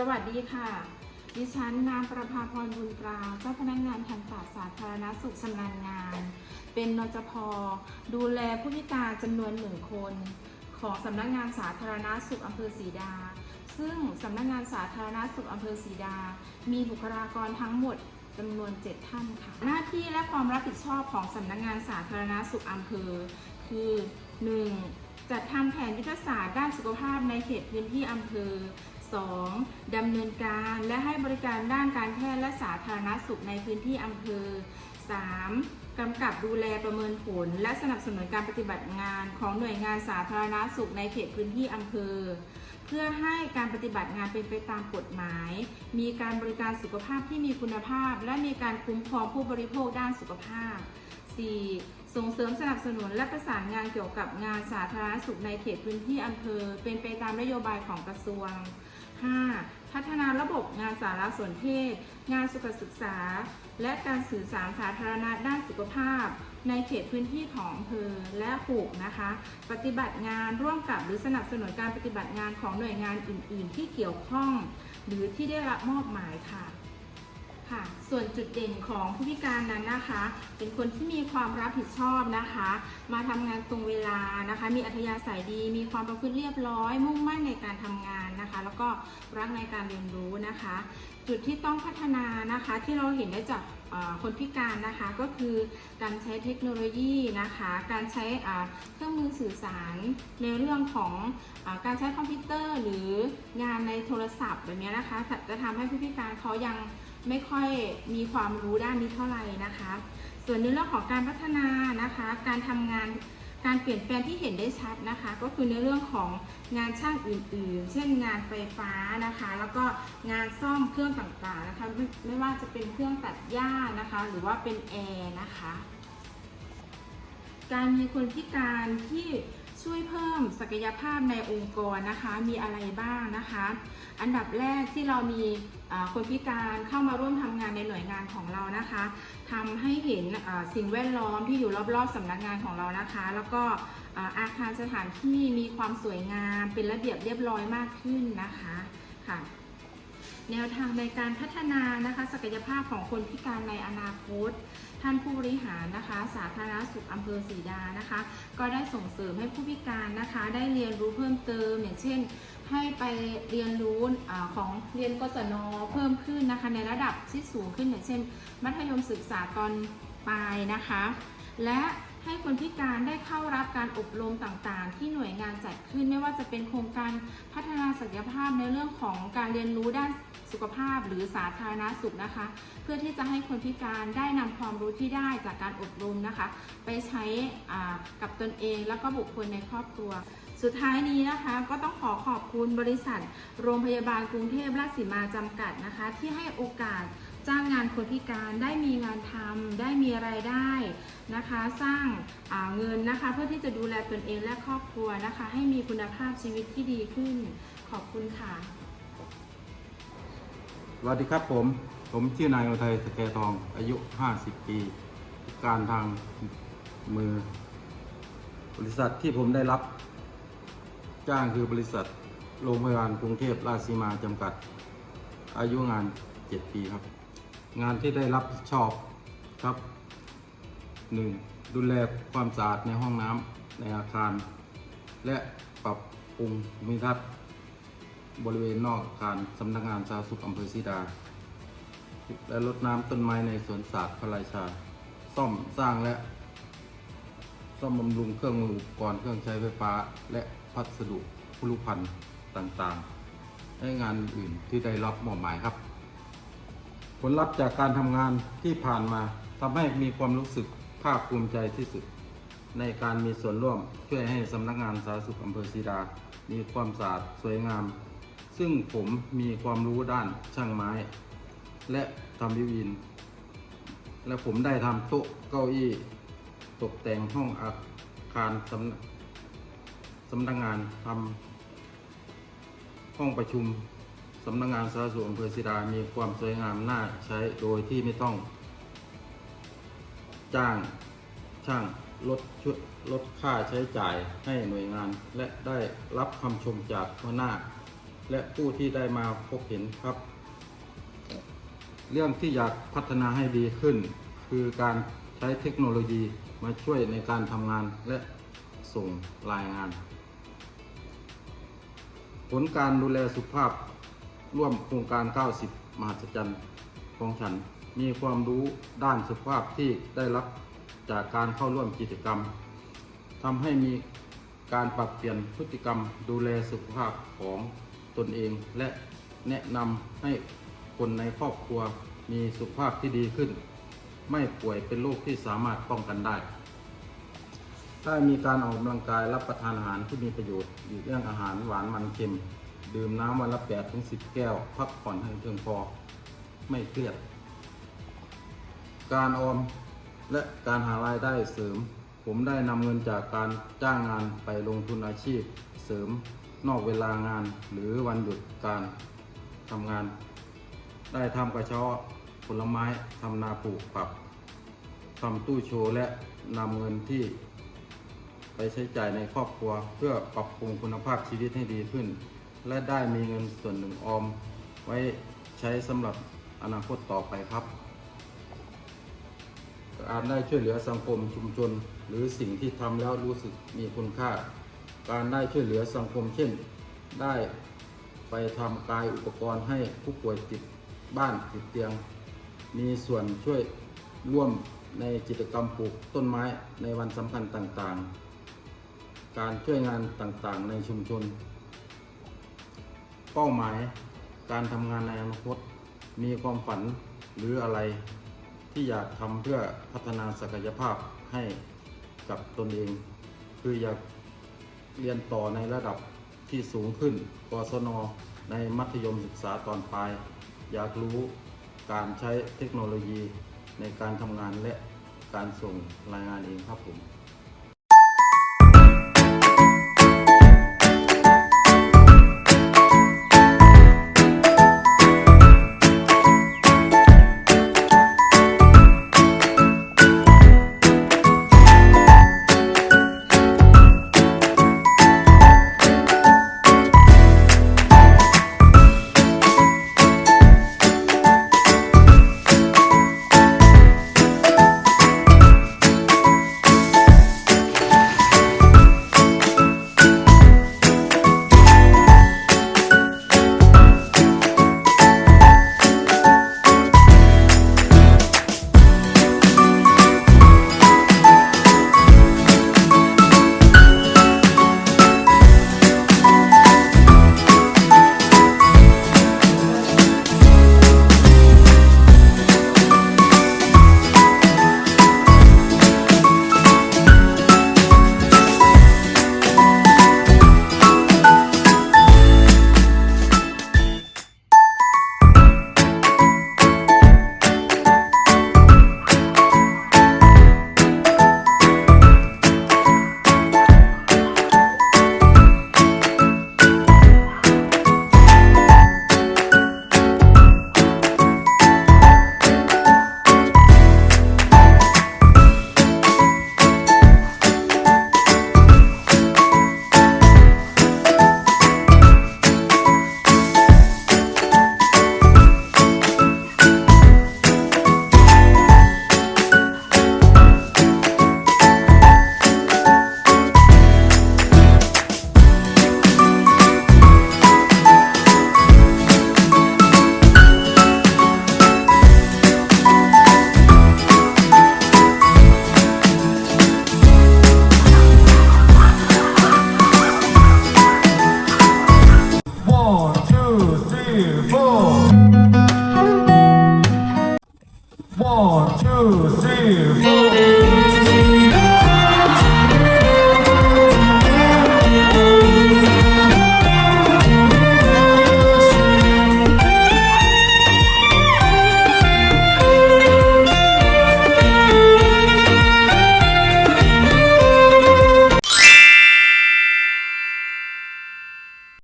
สวัสดีค่ะ ดิฉันนางประภาพรบุญตราเจ้าพนักงานทันตสาธารณสุขชำนาญงาน เป็นนจพดูแลผู้พิการจำนวนหนึ่งคน ของสำนักงานสาธารณสุขอำเภอศรีดา ซึ่งสำนักงานสาธารณสุขอำเภอศรีดา มีบุคลากรทั้งหมดจำนวน 7 ท่านค่ะ หน้าที่และความรับผิดชอบของสำนักงานสาธารณสุขอำเภอ คือ 1. จัดทำแผนยุทธศาสตร์ด้านสุขภาพในเขตพื้นที่อำเภอ 2. ดำเนินการและให้บริการด้านการแพทย์และสาธารณสุขในพื้นที่อำเภอ 3. กำกับดูแลประเมินผล และสนับสนุนการปฏิบัติงานของหน่วยงานสาธารณสุขในเขตพื้นที่อำเภอ เพื่อให้การปฏิบัติงานเป็นไปตามกฎหมาย มีการบริการสุขภาพที่มีคุณภาพ และมีการคุ้มครองผู้บริโภคด้านสุขภาพ 4. ส่งเสริมสนับสนุนและประสานงานเกี่ยวกับงานสาธารณสุขในเขตพื้นที่อำเภอ เป็นไปตามนโยบายของกระทรวง 5. พัฒนาระบบงานสารสนเทศ งานสุขศึกษา และการสื่อสารสาธารณะด้านสุขภาพ ในเขตพื้นที่ของอำเภอและ6นะคะ ปฏิบัติงานร่วมกับหรือสนับสนุนการปฏิบัติงานของหน่วยงานอื่น ๆ ที่เกี่ยวข้อง หรือที่ได้รับมอบหมายค่ะค่ะส่วนจุดเด่นของผู้พิการนั้นนะคะ เป็นคนที่มีความรับผิดชอบนะคะ มาทำงานตรงเวลานะคะ มีอัธยาศัยดี มีความประพฤติเรียบร้อย มุ่งมั่นในการทำงานนะคะ แล้วก็รักในการเรียนรู้นะคะ จุดที่ต้องพัฒนานะคะที่เราเห็นได้จากคนพิการนะคะก็คือการใช้เทคโนโลยีนะคะ การใช้เครื่องมือสื่อสารในเรื่องของอการใช้คอมพิวเตอร์ หรืองานในโทรศัพท์แบบนี้นะคะจะจะทำให้ผู้พิการเขายังไม่ค่อยมีความรู้ด้านนี้เท่าไหร่นะคะ ส่วนในเรื่องของการพัฒนานะคะ การทำงานการเปลี่ยนแปลงที่เห็นได้ชัดนะคะ ก็คือในเรื่องของงานช่างอื่น ๆ เช่นงานไฟฟ้านะคะ แล้วก็งานซ่อมเครื่องต่างๆนะคะไมไม่ว่าจะเป็นเครื่องตัดหญ้านะคะ หรือว่าเป็นแอร์นะคะ การมีคนพิการที่ ช่วยเพิ่มศักยภาพในองค์กรนะคะ มีอะไรบ้างนะคะ อันดับแรกที่เรามีคนพิการเข้ามาร่วมทำงานในหน่วยงานของเรานะคะทำให้เห็นสิ่งแวดล้อมที่อยู่รอบๆสำนักงานของเรานะคะ แล้วก็อาคารสถานที่มีความสวยงามเป็นระเบียบเรียบร้อยมากขึ้นนะคะค่ะ แนวทางในการพัฒนานะคะ ศักยภาพของคนพิการในอนาคต ท่านผู้บริหารนะคะ สาธารณสุขอำเภอศรีดานะคะ ก็ได้ส่งเสริมให้ผู้พิการนะคะ ได้เรียนรู้เพิ่มเติมอย่างเช่น ให้ไปเรียนรู้อของเรียนกศนเพิ่มขึ้นนะคะ ในระดับที่สูงขึ้นอย่างเช่น มัธยมศึกษาตอนปลายนะคะ และให้คนพิการได้เข้ารับการอบรมต่างๆ ที่หน่วยงานจัดขึ้นไม่ว่าจะเป็นโครงการพัฒนาศักยภาพในเรื่องของการเรียนรู้ด้าน สุขภาพหรือสาธารณสุขนะคะ เพื่อที่จะให้คนพิการได้นำความรู้ที่ได้จากการอบรมนะคะ ไปใช้กับตนเองแล้วก็บุคคลในครอบครัว สุดท้ายนี้นะคะ ก็ต้องขอขอบคุณบริษัท โรงพยาบาลกรุงเทพราชสีมาจำกัดนะคะ ที่ให้โอกาสจ้างงานคนพิการได้มีงานทำได้มีรายได้นะคะ สร้างาเงินนะคะ เพื่อที่จะดูแลตนเองและครอบครัวนะคะ ให้มีคุณภาพชีวิตที่ดีขึ้น ขอบคุณค่ะ วัสดีครับผม ผมชื่อนายอุทัยสแกทอง อายุ 50 ปี การทางมือ บริษัทที่ผมได้รับ จ้างคือบริษัทโรงพยาบาลกรุงเทพราชสีมาจำกัด อายุงาน 7 ปีครับ งานที่ได้รับผิดชอบครับ 1. ดูแลความสะอาดในห้องน้ำในอาคาร และปรับปรุงภูมิทัศน์ บริเวณนอกอาคารสำนักงานสาธารณสุขอำเภอศรีดา และรดน้ำต้นไม้ในสวนศาสตร์พระราชา ซ่อมสร้างและ ซ่อมบำรุงเครื่องมืออุปกรณ์เครื่องใช้ไฟฟ้า และพัสดุคุรุภัณฑ์ต่างๆและงานอื่นที่ได้รับมอบหมายครับ ผลลัพธ์จากการทำงานที่ผ่านมาทำให้มีความรู้สึกภาคภูมิใจที่สุด ในการมีส่วนร่วมช่วยให้สำนักงานสาธารณสุขอำเภอศรีดา มีความสะอาดสวยงาม ซึ่งผมมีความรู้ด้านช่างไม้ และทำวิวิน และผมได้ทำโต๊ะเก้าอี้ ตกแต่งห้องอาคารสำนักสำนักงานทำห้องประชุมสำนักงานสาธารณสุขอำเภอศรีดามีความสวยงามน่าใช้โดยที่ไม่ต้อง จ้างช่างลดช่วยลดค่าใช้จ่ายให้หน่วยงาน และได้รับคำชมจากหัวหน้า และผู้ที่ได้มาพบเห็นครับ เรื่องที่อยากพัฒนาให้ดีขึ้น คือการใช้เทคโนโลยีมาช่วยในการทำงานและส่งรายงาน ผลการดูแลสุขภาพร่วมโครงการ 90 มหัศจรรย์ของฉัน มีความรู้ด้านสุขภาพที่ได้รับจากการเข้าร่วมกิจกรรมทำให้มีการปรับเปลี่ยนพฤติกรรมดูแลสุขภาพของ ตนเองและแนะนำให้คนในครอบครัวมีสุขภาพที่ดีขึ้น ไม่ป่วยเป็นโรคที่สามารถป้องกันได้ได้มีการออกกำลังกายรับประทานอาหารที่มีประโยชน์หลีกเลี่ยงอาหารหวานมันเค็ม ดื่มน้ำวันละ8ถึง10 แก้ว พักผ่อนให้เพียงพอไม่เครียด การออมและการหารายได้เสริม ผมได้นำเงินจากการจ้างงานไปลงทุนอาชีพเสริม นอกเวลางานหรือวันหยุดการทำงาน ได้ทำกระเช้าผลไม้ทำนาปลูกปรับทำตู้โชว์และนำเงินที่ ไปใช้จ่ายในครอบครัว เพื่อปรับปรุงคุณภาพชีวิตให้ดีขึ้น และได้มีเงินส่วนหนึ่งออม ไว้ใช้สำหรับอนาคตต่อไปครับการได้ช่วยเหลือสังคมชุมชน หรือสิ่งที่ทำแล้วรู้สึกมีคุณค่า การได้ช่วยเหลือสังคมเช่น ได้ไปทำกายอุปกรณ์ให้ผู้ป่วยติดบ้านติดเตียง มีส่วนช่วยร่วมในกิจกรรมปลูกต้นไม้ในวันสำคัญต่างๆ การช่วยงานต่างๆ ในชุมชน เป้าหมายการทำงานในอนาคตมีความฝันหรืออะไรที่อยากทำเพื่อพัฒนาศักยภาพให้กับตนเอง คืออยาก เรียนต่อในระดับที่สูงขึ้นกศน ในมัธยมศึกษาตอนปลาย อยากรู้การใช้เทคโนโลยีในการทำงานและการส่งรายงานเองครับผม